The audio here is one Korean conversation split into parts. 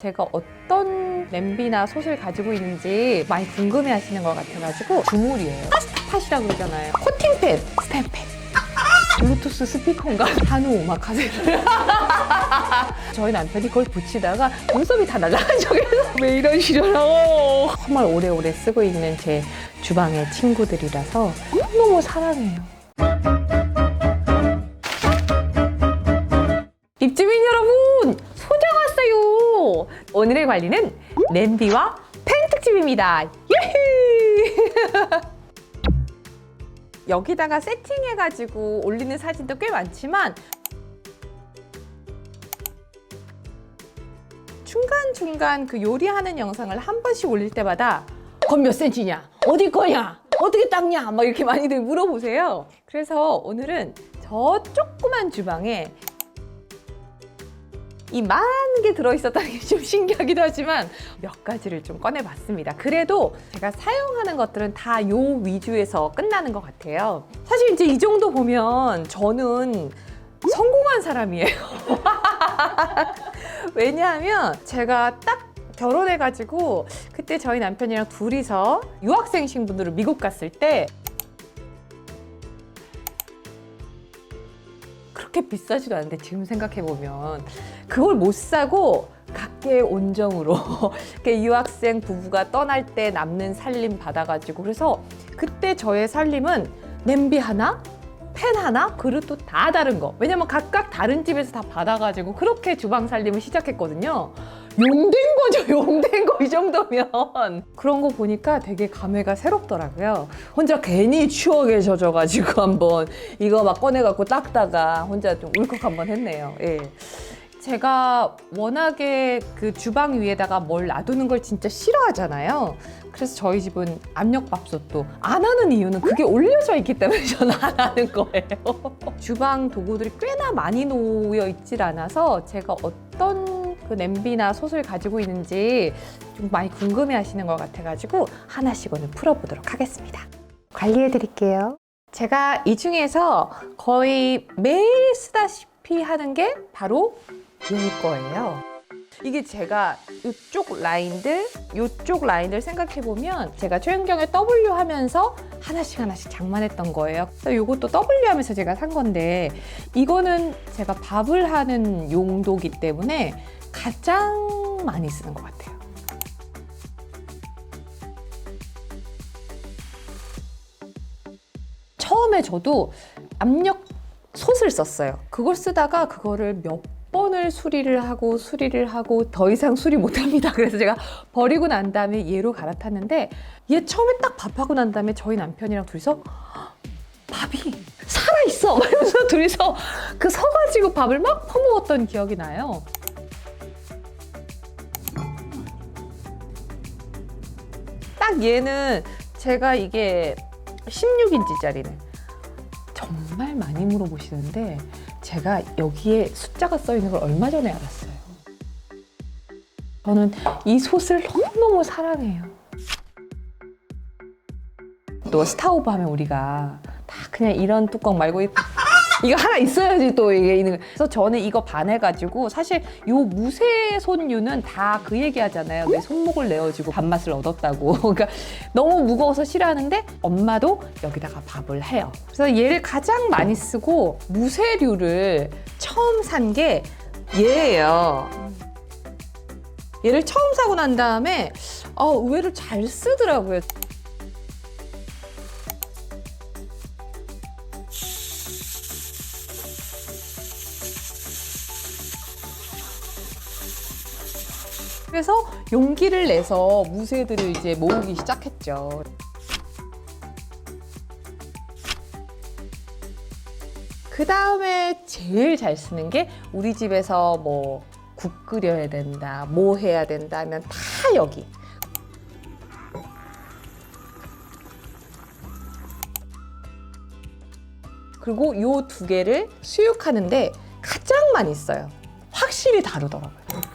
제가 어떤 냄비나 솥을 가지고 있는지 많이 궁금해 하시는 것 같아가지고 주물이에요. 파스타팟이라고 그러잖아요. 코팅팬, 스탠팬. 블루투스 스피커인가? 한우 오마카세를. 저희 남편이 그걸 붙이다가 눈썹이 다 날아간 적에서 왜 이러시려고. 정말 오래오래 쓰고 있는 제 주방의 친구들이라서 너무 사랑해요. 오늘의 관리는 냄비와 팬 특집입니다. 유후! 여기다가 세팅해가지고 올리는 사진도 꽤 많지만 중간중간 그 요리하는 영상을 한 번씩 올릴 때마다 건몇 센치냐? 어디 거냐? 어떻게 닦냐? 막 이렇게 많이들 물어보세요. 그래서 오늘은 저 조그만 주방에 이 많은 게 들어있었다는 게 좀 신기하기도 하지만 몇 가지를 좀 꺼내봤습니다. 그래도 제가 사용하는 것들은 다 요 위주에서 끝나는 것 같아요. 사실 이제 이 정도 보면 저는 성공한 사람이에요. 왜냐하면 제가 딱 결혼해가지고 그때 저희 남편이랑 둘이서 유학생 신분으로 미국 갔을 때 그렇게 비싸지도 않은데 지금 생각해 보면 그걸 못 사고 각계의 온정으로 유학생 부부가 떠날 때 남는 살림 받아가지고 그래서 그때 저의 살림은 냄비 하나 팬 하나 그릇도 다 다른 거. 왜냐면 각각 다른 집에서 다 받아가지고 그렇게 주방 살림을 시작했거든요 용된 거죠. 용된 거 이 정도면. 그런 거 보니까 되게 감회가 새롭더라고요. 혼자 괜히 추억에 젖어가지고 한번 이거 막 꺼내갖고 닦다가 혼자 좀 울컥 한번 했네요. 예. 제가 워낙에 그 주방 위에다가 뭘 놔두는 걸 진짜 싫어하잖아요. 그래서 저희 집은 압력밥솥도 안 하는 이유는 그게 올려져 있기 때문에 저는 안 하는 거예요. 주방 도구들이 꽤나 많이 놓여 있질 않아서 제가 어떤 그 냄비나 솥을 가지고 있는지 좀 많이 궁금해 하시는 것 같아가지고 하나씩 오늘 풀어보도록 하겠습니다. 관리해 드릴게요. 제가 이 중에서 거의 매일 쓰다시피 하는 게 바로 이 거예요. 이게 제가 이쪽 라인들, 이쪽 라인들 생각해 보면 제가 최은경의 W 하면서 하나씩 하나씩 장만했던 거예요. 그래서 이것도 W 하면서 제가 산 건데 이거는 제가 밥을 하는 용도기 때문에 가장 많이 쓰는 것 같아요. 처음에 저도 압력 솥을 썼어요. 그걸 쓰다가 그거를 몇 번을 수리를 하고 수리를 하고 더 이상 수리 못합니다. 그래서 제가 버리고 난 다음에 얘로 갈아탔는데 얘 처음에 딱 밥하고 난 다음에 저희 남편이랑 둘이서 밥이 살아있어! 막 이러면서 둘이서 그 서가지고 밥을 막 퍼먹었던 기억이 나요. 딱 얘는 제가 이게 16인치짜리는 정말 많이 물어보시는데 제가 여기에 숫자가 써 있는 걸 얼마 전에 알았어요. 저는 이 솥을 너무너무 사랑해요. 또 스타오브 하면 우리가 다 그냥 이런 뚜껑 말고 이- 이거 하나 있어야지 또 이게 있는 거. 그래서 저는 이거 반해가지고 사실 요 무쇠 손유는 다 그 얘기 하잖아요. 내 손목을 내어주고 밥맛을 얻었다고. 그러니까 너무 무거워서 싫어하는데 엄마도 여기다가 밥을 해요. 그래서 얘를 가장 많이 쓰고 무쇠류를 처음 산 게 얘예요. 얘를 처음 사고 난 다음에 어, 의외로 잘 쓰더라고요. 그래서 용기를 내서 무쇠들을 이제 모으기 시작했죠. 그 다음에 제일 잘 쓰는 게 우리 집에서 뭐 국 끓여야 된다, 뭐 해야 된다 하면 다 여기. 그리고 요 두 개를 수육하는데 가장 많이 써요. 확실히 다르더라고요.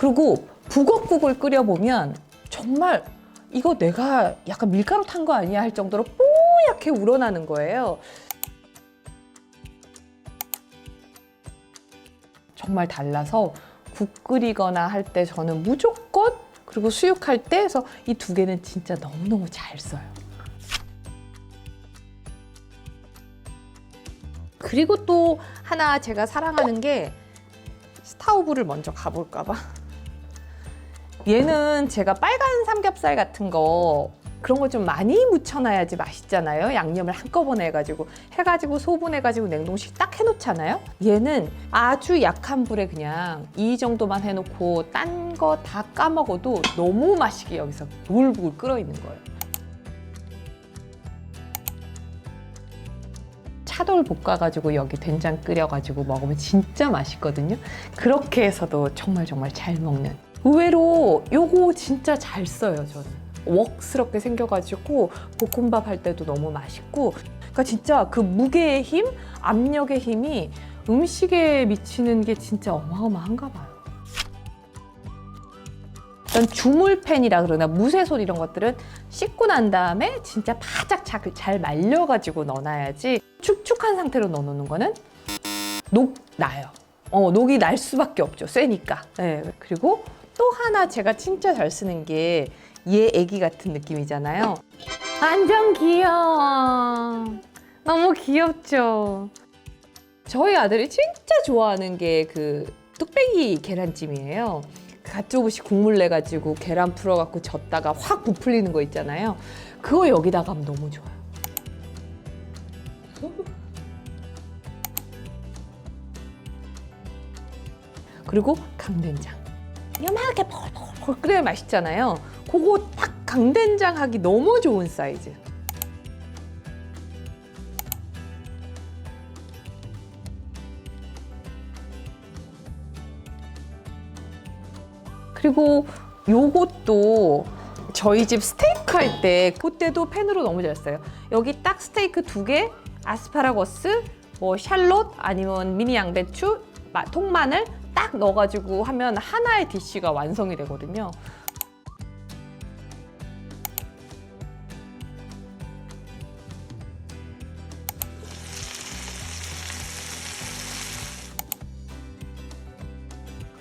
그리고 북엇국을 끓여보면 정말 이거 내가 약간 밀가루 탄 거 아니야 할 정도로 뽀얗게 우러나는 거예요. 정말 달라서 국 끓이거나 할 때 저는 무조건 그리고 수육할 때에서 이 두 개는 진짜 너무너무 잘 써요. 그리고 또 하나 제가 사랑하는 게 스타오브를 먼저 가볼까봐. 얘는 제가 빨간 삼겹살 같은 거 그런 거 좀 많이 묻혀놔야지 맛있잖아요. 양념을 한꺼번에 해가지고 해가지고 소분해가지고 냉동실 딱 해놓잖아요. 얘는 아주 약한 불에 그냥 이 정도만 해놓고 딴 거 다 까먹어도 너무 맛있게 여기서 부글부글 끓어 있는 거예요. 차돌 볶아가지고 여기 된장 끓여가지고 먹으면 진짜 맛있거든요. 그렇게 해서도 정말 정말 잘 먹는. 의외로 요거 진짜 잘 써요 저는. 웍스럽게 생겨가지고 볶음밥 할 때도 너무 맛있고. 그러니까 진짜 그 무게의 힘, 압력의 힘이 음식에 미치는 게 진짜 어마어마한가 봐요. 일단 주물팬이라 그러나 무쇠솔 이런 것들은 씻고 난 다음에 진짜 바짝 잘, 잘 말려가지고 넣어놔야지 축축한 상태로 넣어놓는 거는 녹 나요. 어, 녹이 날 수밖에 없죠. 쎄니까. 네. 그리고 또 하나 제가 진짜 잘 쓰는 게 얘 애기 같은 느낌이잖아요. 완전 귀여워. 너무 귀엽죠. 저희 아들이 진짜 좋아하는 게 그 뚝배기 계란찜이에요. 갓조부시 국물 내가지고 계란 풀어갖고 젓다가 확 부풀리는 거 있잖아요. 그거 여기다가 하면 너무 좋아요. 그리고 강된장. 요만하게 펄펄펄 끓여야 맛있잖아요. 그거 딱 강된장 하기 너무 좋은 사이즈. 그리고 요것도 저희 집 스테이크 할 때 그때도 팬으로 너무 잘 써요. 여기 딱 스테이크 두 개, 아스파라거스, 뭐 샬롯 아니면 미니 양배추, 마- 통마늘 딱 넣어가지고 하면 하나의 디쉬가 완성이 되거든요.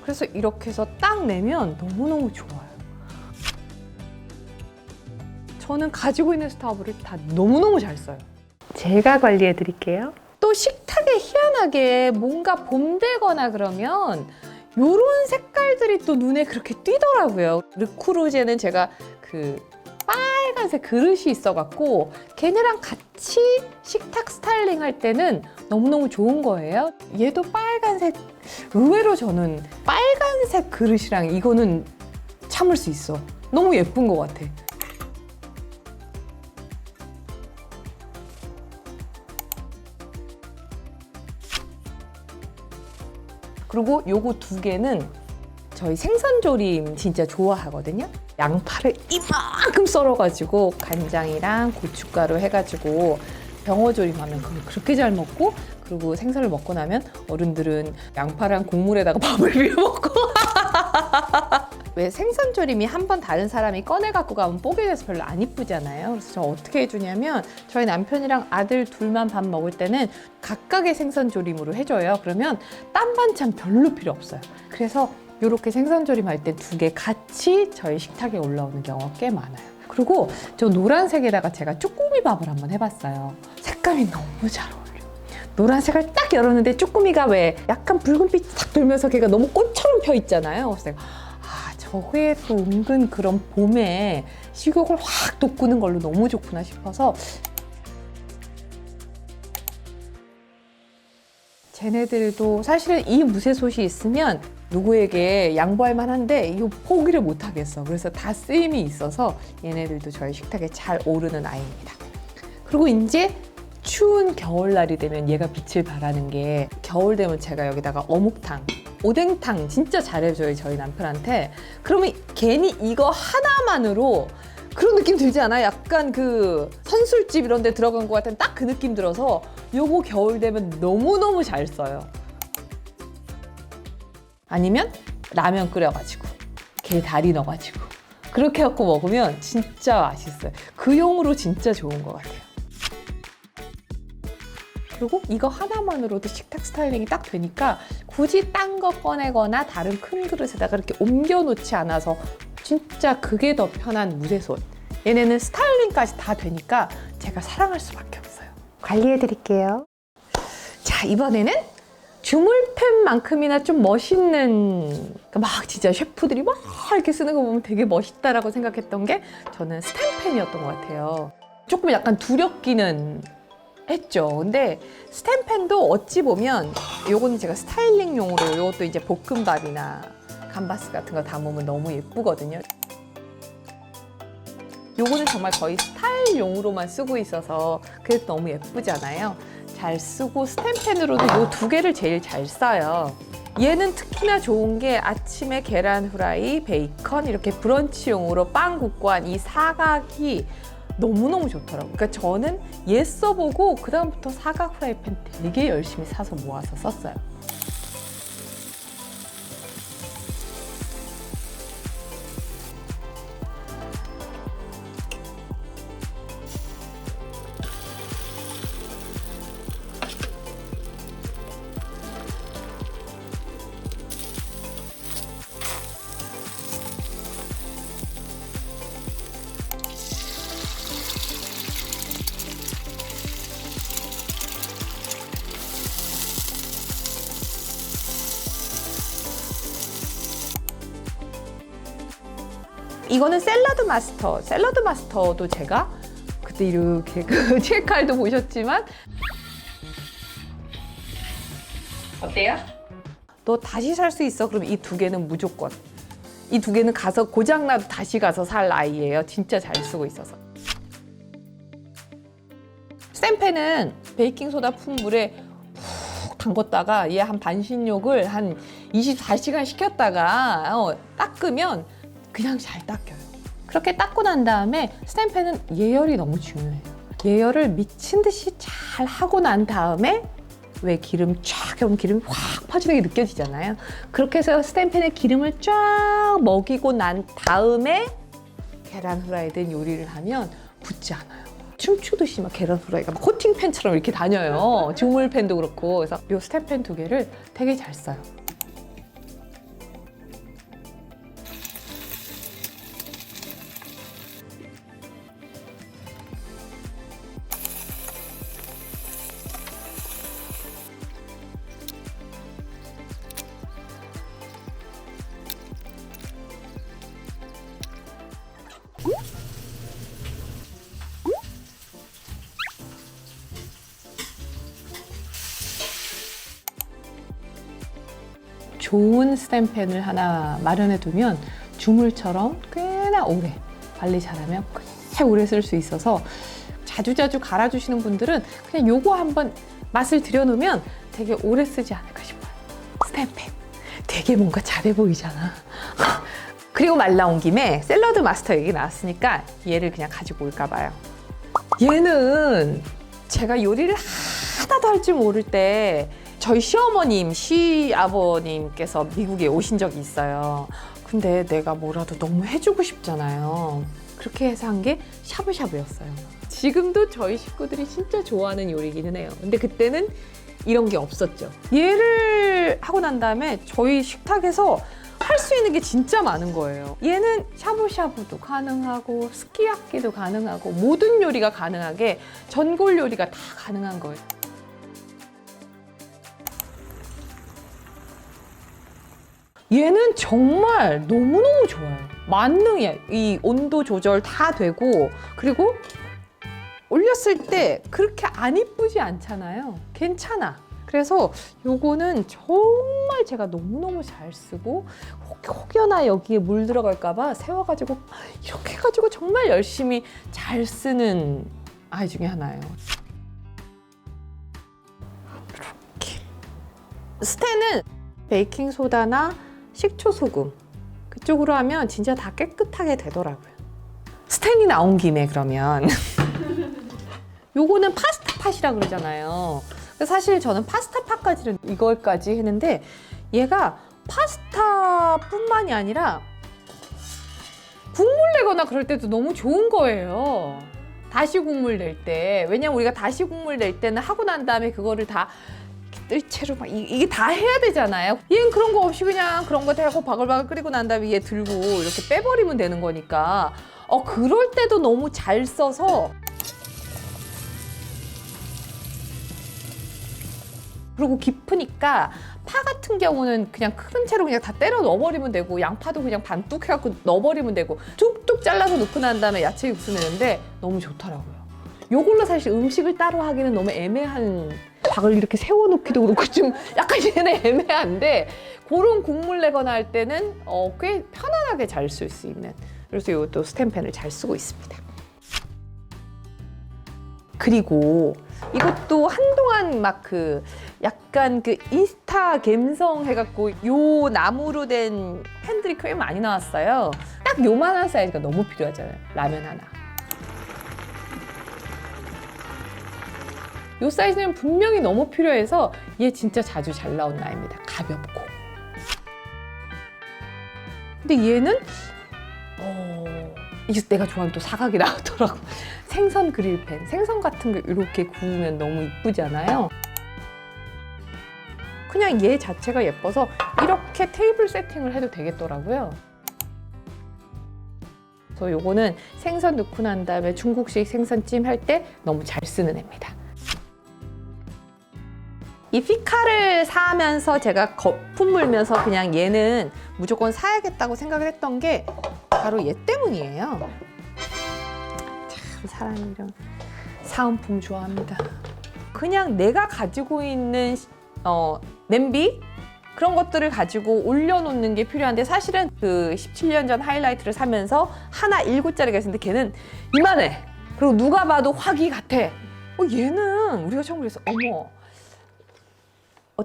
그래서 이렇게 해서 딱 내면 너무너무 좋아요. 저는 가지고 있는 스타브를 다 너무너무 잘 써요. 제가 관리해 드릴게요. 또 식탁에 희한하게 뭔가 봄 되거나 그러면 요런 색깔들이 또 눈에 그렇게 띄더라고요. 르쿠르제는 제가 그 빨간색 그릇이 있어갖고 걔네랑 같이 식탁 스타일링 할 때는 너무너무 좋은 거예요. 얘도 빨간색, 의외로 저는 빨간색 그릇이랑 이거는 참을 수 있어. 너무 예쁜 것 같아. 그리고 요거 두 개는 저희 생선조림 진짜 좋아하거든요. 양파를 이만큼 썰어가지고 간장이랑 고춧가루 해가지고 병어조림하면 그렇게 잘 먹고 그리고 생선을 먹고 나면 어른들은 양파랑 국물에다가 밥을 비벼 먹고 왜 생선 조림이 한 번 다른 사람이 꺼내 갖고 가면 뽀개져서 별로 안 이쁘잖아요. 그래서 저 어떻게 해주냐면 저희 남편이랑 아들 둘만 밥 먹을 때는 각각의 생선 조림으로 해줘요. 그러면 딴 반찬 별로 필요 없어요. 그래서 이렇게 생선 조림 할 때 두 개 같이 저희 식탁에 올라오는 경우가 꽤 많아요. 그리고 저 노란색에다가 제가 쭈꾸미 밥을 한번 해봤어요. 색감이 너무 잘 어울려. 노란색을 딱 열었는데 쭈꾸미가 왜 약간 붉은빛이 탁 돌면서 걔가 너무 꽃처럼 펴 있잖아요. 그래서 저게 또 은근 그런 봄에 식욕을 확 돋구는 걸로 너무 좋구나 싶어서 쟤네들도 사실은 이 무쇠솥이 있으면 누구에게 양보할 만한데 이거 포기를 못 하겠어. 그래서 다 쓰임이 있어서 얘네들도 저희 식탁에 잘 오르는 아이입니다. 그리고 이제 추운 겨울날이 되면 얘가 빛을 발하는 게 겨울 되면 제가 여기다가 어묵탕, 오뎅탕 진짜 잘해줘요 저희 남편한테. 그러면 괜히 이거 하나만으로 그런 느낌 들지 않아요? 약간 그 선술집 이런 데 들어간 것 같은 딱 그 느낌 들어서 요거 겨울 되면 너무너무 잘 써요. 아니면 라면 끓여가지고 게 다리 넣어가지고 그렇게 갖고 먹으면 진짜 맛있어요. 그 용으로 진짜 좋은 것 같아요. 그리고 이거 하나만으로도 식탁 스타일링이 딱 되니까 굳이 딴 거 꺼내거나 다른 큰 그릇에다가 이렇게 옮겨 놓지 않아서 진짜 그게 더 편한 무쇠손. 얘네는 스타일링까지 다 되니까 제가 사랑할 수밖에 없어요. 관리해 드릴게요. 자, 이번에는 주물팬만큼이나 좀 멋있는, 그러니까 막 진짜 셰프들이 막 이렇게 쓰는 거 보면 되게 멋있다라고 생각했던 게 저는 스탬펜이었던 것 같아요. 조금 약간 두렵기는 했죠. 근데 스탬펜도 어찌 보면 요거는 제가 스타일링용으로 요것도 이제 볶음밥이나 감바스 같은 거 담으면 너무 예쁘거든요. 요거는 정말 거의 스타일용으로만 쓰고 있어서 그래서 너무 예쁘잖아요. 잘 쓰고 스탬펜으로도 요 두 개를 제일 잘 써요. 얘는 특히나 좋은 게 아침에 계란 후라이, 베이컨 이렇게 브런치용으로 빵 굽고 한 이 사각이 너무너무 좋더라고요. 그러니까 저는 얘 써보고 그다음부터 사각 후라이팬 되게 열심히 사서 모아서 썼어요. 이거는 샐러드 마스터. 샐러드 마스터도 제가 그때 이렇게 그 책칼도 보셨지만 어때요? 너 다시 살 수 있어? 그럼 이 두 개는 무조건. 이 두 개는 가서 고장나도 다시 가서 살 아이예요. 진짜 잘 쓰고 있어서. 스탬펜은 베이킹소다 푼 물에 푹 담궜다가 얘 한 반신욕을 한 24시간 식혔다가 어, 닦으면 그냥 잘 닦여요. 그렇게 닦고 난 다음에 스탬펜은 예열이 너무 중요해요. 예열을 미친 듯이 잘 하고 난 다음에 왜 기름 쫙 그럼 기름이 확 퍼지는 게 느껴지잖아요. 그렇게 해서 스탬펜에 기름을 쫙 먹이고 난 다음에 계란 후라이든 요리를 하면 붙지 않아요. 춤추듯이 막 계란 후라이가 막 코팅팬처럼 이렇게 다녀요. 주물팬도 그렇고. 그래서 요 스탬펜 두 개를 되게 잘 써요. 스탬펜을 하나 마련해 두면 주물처럼 꽤나 오래 관리 잘하면 꽤 오래 쓸 수 있어서 자주자주 갈아주시는 분들은 그냥 요거 한번 맛을 들여놓으면 되게 오래 쓰지 않을까 싶어요. 스탬펜. 되게 뭔가 잘해 보이잖아. 그리고 말 나온 김에 샐러드 마스터 얘기 나왔으니까 얘를 그냥 가지고 올까 봐요. 얘는 제가 요리를 하나도 할 줄 모를 때 저희 시어머님, 시아버님께서 미국에 오신 적이 있어요. 근데 내가 뭐라도 너무 해주고 싶잖아요. 그렇게 해서 한 게 샤브샤브였어요. 지금도 저희 식구들이 진짜 좋아하는 요리기는 해요. 근데 그때는 이런 게 없었죠. 얘를 하고 난 다음에 저희 식탁에서 할 수 있는 게 진짜 많은 거예요. 얘는 샤브샤브도 가능하고 스키야키도 가능하고 모든 요리가 가능하게 전골 요리가 다 가능한 거예요. 얘는 정말 너무너무 좋아요. 만능이야. 이 온도 조절 다 되고, 그리고 올렸을 때 그렇게 안 이쁘지 않잖아요. 괜찮아. 그래서 요거는 정말 제가 너무너무 잘 쓰고 혹- 혹여나 여기에 물 들어갈까봐 세워가지고 이렇게 해가지고 정말 열심히 잘 쓰는 아이 중에 하나예요. 이렇게. 스테는 베이킹 소다나 식초 소금 그쪽으로 하면 진짜 다 깨끗하게 되더라고요. 스텐이 나온 김에 그러면 요거는 파스타 팟이라 그러잖아요. 사실 저는 파스타 팟까지는 이걸까지 했는데 얘가 파스타뿐만이 아니라 국물 내거나 그럴 때도 너무 좋은 거예요. 다시 국물 낼 때 왜냐면 우리가 다시 국물 낼 때는 하고 난 다음에 그거를 다 뜰채로 막 이- 이게 다 해야 되잖아요. 얘는 그런 거 없이 그냥 그런 거 대고 바글바글 끓이고 난 다음에 얘 들고 이렇게 빼버리면 되는 거니까 어 그럴 때도 너무 잘 써서 그리고 깊으니까 파 같은 경우는 그냥 큰 채로 그냥 다 때려 넣어버리면 되고 양파도 그냥 반뚝 해갖고 넣어버리면 되고 뚝뚝 잘라서 넣고 난 다음에 야채 육수 내는데 너무 좋더라고요. 요걸로 사실 음식을 따로 하기는 너무 애매한 닭을 이렇게 세워놓기도 그렇고 좀 약간 얘는 애매한데 그런 국물 내거나 할 때는 어, 꽤 편안하게 잘 쓸 수 있는 그래서 이것도 스탬펜을 잘 쓰고 있습니다. 그리고 이것도 한동안 막 그 약간 그 인스타 감성 해갖고 요 나무로 된 팬들이 꽤 많이 나왔어요. 딱 요만한 사이즈가 너무 필요하잖아요. 라면 하나. 요 사이즈는 분명히 너무 필요해서 얘 진짜 자주 잘 나온 나입니다. 가볍고. 근데 얘는 어, 이게 내가 좋아하는 또 사각이 나오더라고. 생선 그릴팬. 생선 같은 거 이렇게 구우면 너무 이쁘잖아요. 그냥 얘 자체가 예뻐서 이렇게 테이블 세팅을 해도 되겠더라고요. 그래서 요거는 생선 넣고 난 다음에 중국식 생선찜 할 때 너무 잘 쓰는 애입니다. 이 피카를 사면서 제가 거품 물면서 그냥 얘는 무조건 사야겠다고 생각을 했던 게 바로 얘 때문이에요. 참 사람이 이런 사은품 좋아합니다. 그냥 내가 가지고 있는 어, 냄비 그런 것들을 가지고 올려놓는 게 필요한데 사실은 그 17년 전 하이라이트를 사면서 하나 7짜리가 있었는데 걔는 이만해. 그리고 누가 봐도 화기 같아. 어, 얘는 우리가 처음 그래서 어머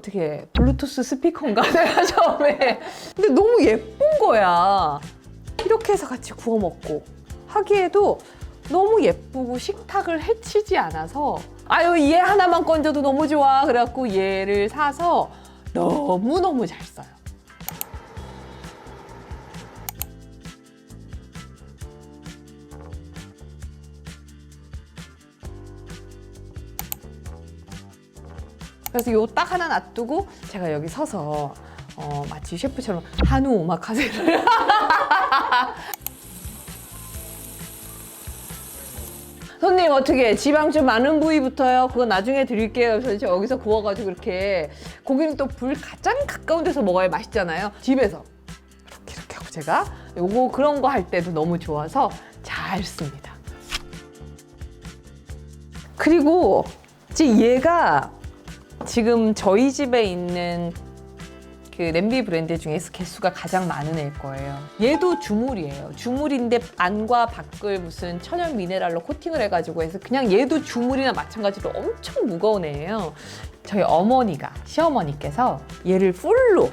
어떻게 블루투스 스피커인가? 내가 처음에. 근데 너무 예쁜 거야. 이렇게 해서 같이 구워 먹고. 하기에도 너무 예쁘고 식탁을 해치지 않아서 아유 얘 하나만 건져도 너무 좋아. 그래갖고 얘를 사서 너무너무 잘 써요 그래서 요 딱 하나 놔두고 제가 여기 서서 어, 마치 셰프처럼 한우 오마카세를 손님 어떻게 지방 좀 많은 부위부터요? 그거 나중에 드릴게요. 그래서 여기서 구워가지고 이렇게 고기는 또 불 가장 가까운 데서 먹어야 맛있잖아요. 집에서 이렇게 이렇게 하고 제가 요거 그런 거 할 때도 너무 좋아서 잘 씁니다. 그리고 이제 얘가 지금 저희 집에 있는 그 냄비 브랜드 중에서 개수가 가장 많은 애일 거예요. 얘도 주물이에요. 주물인데 안과 밖을 무슨 천연 미네랄로 코팅을 해가지고 해서 그냥 얘도 주물이나 마찬가지로 엄청 무거운 애예요. 저희 어머니가 시어머니께서 얘를 풀로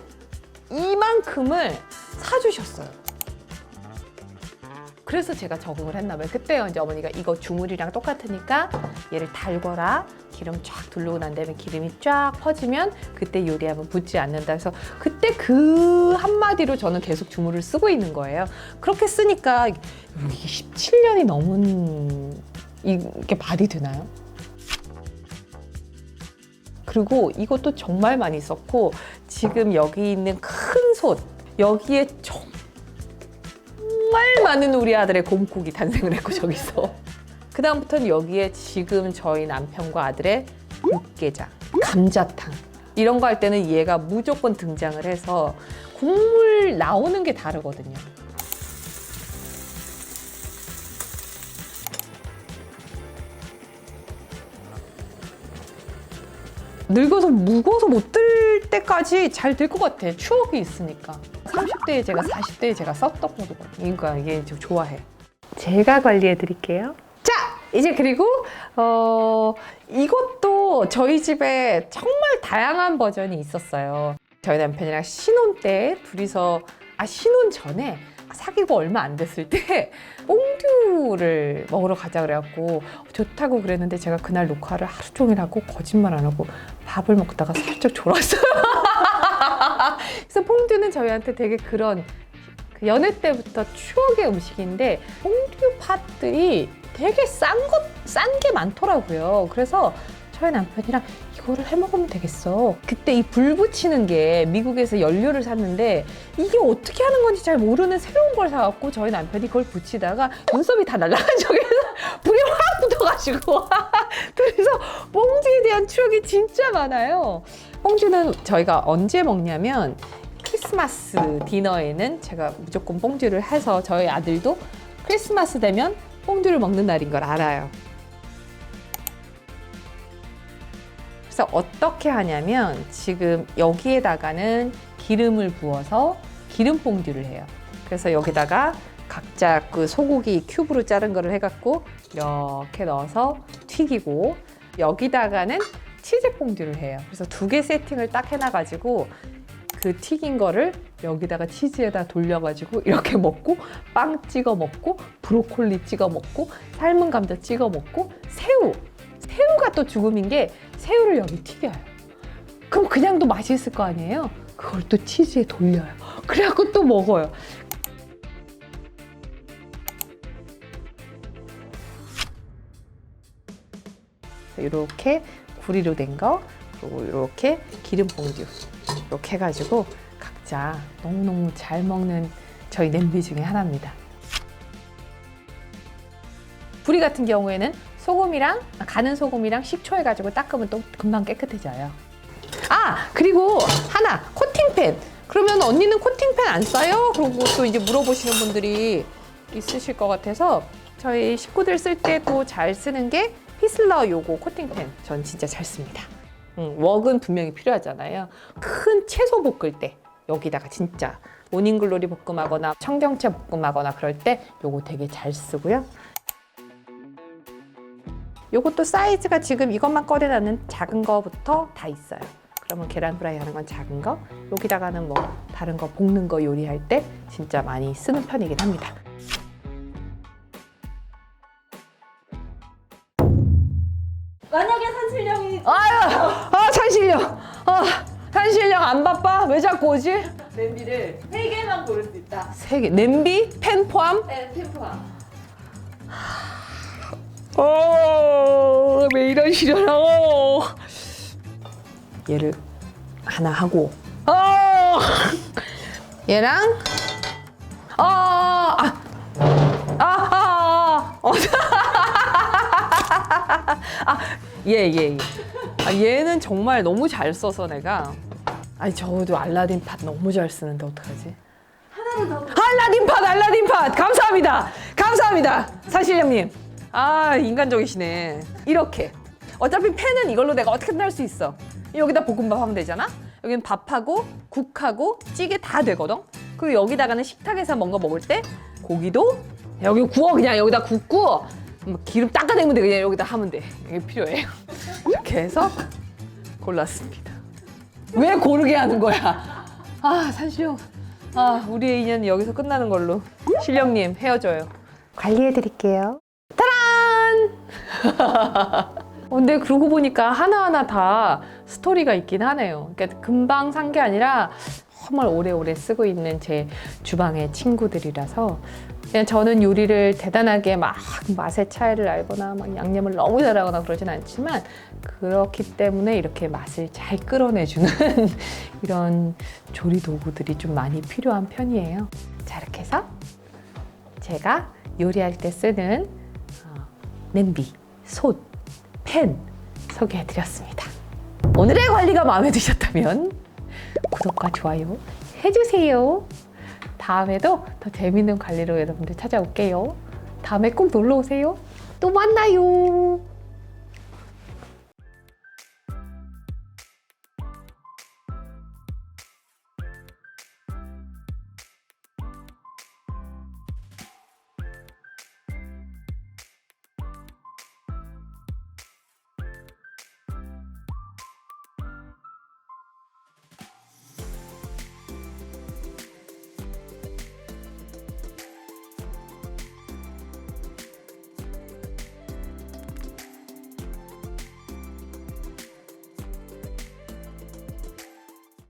이만큼을 사주셨어요. 그래서 제가 적응을 했나 봐요. 그때 이제 어머니가 이거 주물이랑 똑같으니까 얘를 달궈라. 기름 쫙 두르고 난 다음에 기름이 쫙 퍼지면 그때 요리하면 붙지 않는다. 그래서 그때 그 한마디로 저는 계속 주물을 쓰고 있는 거예요. 그렇게 쓰니까 이게 17년이 넘은 이게 말이 되나요? 그리고 이것도 정말 많이 썼고 지금 여기 있는 큰 솥 여기에 정말 많은 우리 아들의 곰국이 탄생을 했고 저기서 그 다음부터는 여기에 지금 저희 남편과 아들의 육개장, 감자탕 이런 거 할 때는 얘가 무조건 등장을 해서 국물 나오는 게 다르거든요. 늙어서 무거워서 못 들 때까지 잘 될 것 같아. 추억이 있으니까. 30대에 제가 40대에 제가 썼던 거거든요. 그러니까 이게 좀 좋아해. 제가 관리해 드릴게요. 자, 이제 그리고 어 이것도 저희 집에 정말 다양한 버전이 있었어요. 저희 남편이랑 신혼 때 둘이서 아 신혼 전에 사귀고 얼마 안 됐을 때 뽕듀를 먹으러 가자 그래갖고 좋다고 그랬는데 제가 그날 녹화를 하루 종일 하고 거짓말 안 하고 밥을 먹다가 살짝 졸았어요. 그래서 퐁듀는 저희한테 되게 그런 그그 연애 때부터 추억의 음식인데 퐁듀 팥들이 되게 싼 것, 싼 게 많더라고요. 그래서 저희 남편이랑 이거를 해 먹으면 되겠어. 그때 이 불 붙이는 게 미국에서 연료를 샀는데 이게 어떻게 하는 건지 잘 모르는 새로운 걸 사갖고 저희 남편이 그걸 붙이다가 눈썹이 다 날라간 적에서 불이 확 붙어가지고 그래서 뽕주에 대한 추억이 진짜 많아요. 뽕주는 저희가 언제 먹냐면 크리스마스 디너에는 제가 무조건 뽕주를 해서 저희 아들도 크리스마스 되면 뽕주를 먹는 날인 걸 알아요. 그래서 어떻게 하냐면 지금 여기에다가는 기름을 부어서 기름 뽕듀를 해요. 그래서 여기다가 각자 그 소고기 큐브로 자른 거를 해갖고 이렇게 넣어서 튀기고 여기다가는 치즈 뽕듀를 해요. 그래서 두 개 세팅을 딱 해놔가지고 그 튀긴 거를 여기다가 치즈에다 돌려가지고 이렇게 먹고 빵 찍어 먹고 브로콜리 찍어 먹고 삶은 감자 찍어 먹고 새우 또 죽음인 게 새우를 여기 튀겨요. 그럼 그냥도 맛있을 거 아니에요? 그걸 또 치즈에 돌려요. 그래갖고 또 먹어요. 이렇게 구리로 된 거, 그리고 이렇게 기름 봉듀 이렇게 해가지고 각자 너무너무 잘 먹는 저희 냄비 중에 하나입니다. 부리 같은 경우에는 소금이랑 가는 소금이랑 식초 해가지고 닦으면 또 금방 깨끗해져요. 아 그리고 하나 코팅팬. 그러면 언니는 코팅팬 안 써요? 그러고 또 이제 물어보시는 분들이 있으실 것 같아서 저희 식구들 쓸 때도 잘 쓰는 게 피슬러 요거 코팅팬. 전 진짜 잘 씁니다. 음, 웍은 분명히 필요하잖아요. 큰 채소 볶을 때 여기다가 진짜 모닝글로리 볶음하거나 청경채 볶음하거나 그럴 때 요거 되게 잘 쓰고요. 요것도 사이즈가 지금 이것만 꺼내놨는 작은 거부터 다 있어요. 그러면 계란 프라이 하는 건 작은 거, 여기다가는 뭐 다른 거 볶는 거 요리할 때 진짜 많이 쓰는 편이긴 합니다. 만약에 산신령이 아유, 아 산신령, 아 산신령 안 바빠? 왜 자꾸 오지? 냄비를 세 개만 고를 수 있다. 세 개, 냄비, 팬 포함? 네, 템포함. 어, 왜 이런 시련하고 얘를 하나 하고 어, 얘랑 어, 아, 아, 아, 어. 아, 얘, 얘, 얘. 아, 얘는 정말 너무 잘 써서 내가 아니 저도 알라딘 팟 너무 잘 쓰는데 어떡하지? 하나로 더. 알라딘 팟, 알라딘 팟. 감사합니다. 감사합니다. 사실령님. 아, 인간적이시네. 이렇게. 어차피 팬은 이걸로 내가 어떻게든 할 수 있어. 여기다 볶음밥 하면 되잖아? 여기는 밥하고 국하고 찌개 다 되거든? 그리고 여기다가는 식탁에서 뭔가 먹을 때 고기도 여기 구워 그냥 여기다 굽고 뭐 기름 닦아내면 돼. 그냥 여기다 하면 돼. 이게 필요해. 이렇게 해서 골랐습니다. 왜 고르게 하는 거야? 아, 산시영. 아, 우리의 인연은 여기서 끝나는 걸로. 실령님, 헤어져요. 관리해 드릴게요. 근데 그러고 보니까 하나하나 다 스토리가 있긴 하네요. 그러니까 금방 산 게 아니라 정말 오래오래 쓰고 있는 제 주방의 친구들이라서 그냥 저는 요리를 대단하게 막 맛의 차이를 알거나 막 양념을 너무 잘하거나 그러진 않지만 그렇기 때문에 이렇게 맛을 잘 끌어내주는 이런 조리 도구들이 좀 많이 필요한 편이에요. 자 이렇게 해서 제가 요리할 때 쓰는 어, 냄비, 솥, 팬 소개해드렸습니다. 오늘의 관리가 마음에 드셨다면 구독과 좋아요 해주세요. 다음에도 더 재밌는 관리로 여러분들 찾아올게요. 다음에 꼭 놀러 오세요. 또 만나요.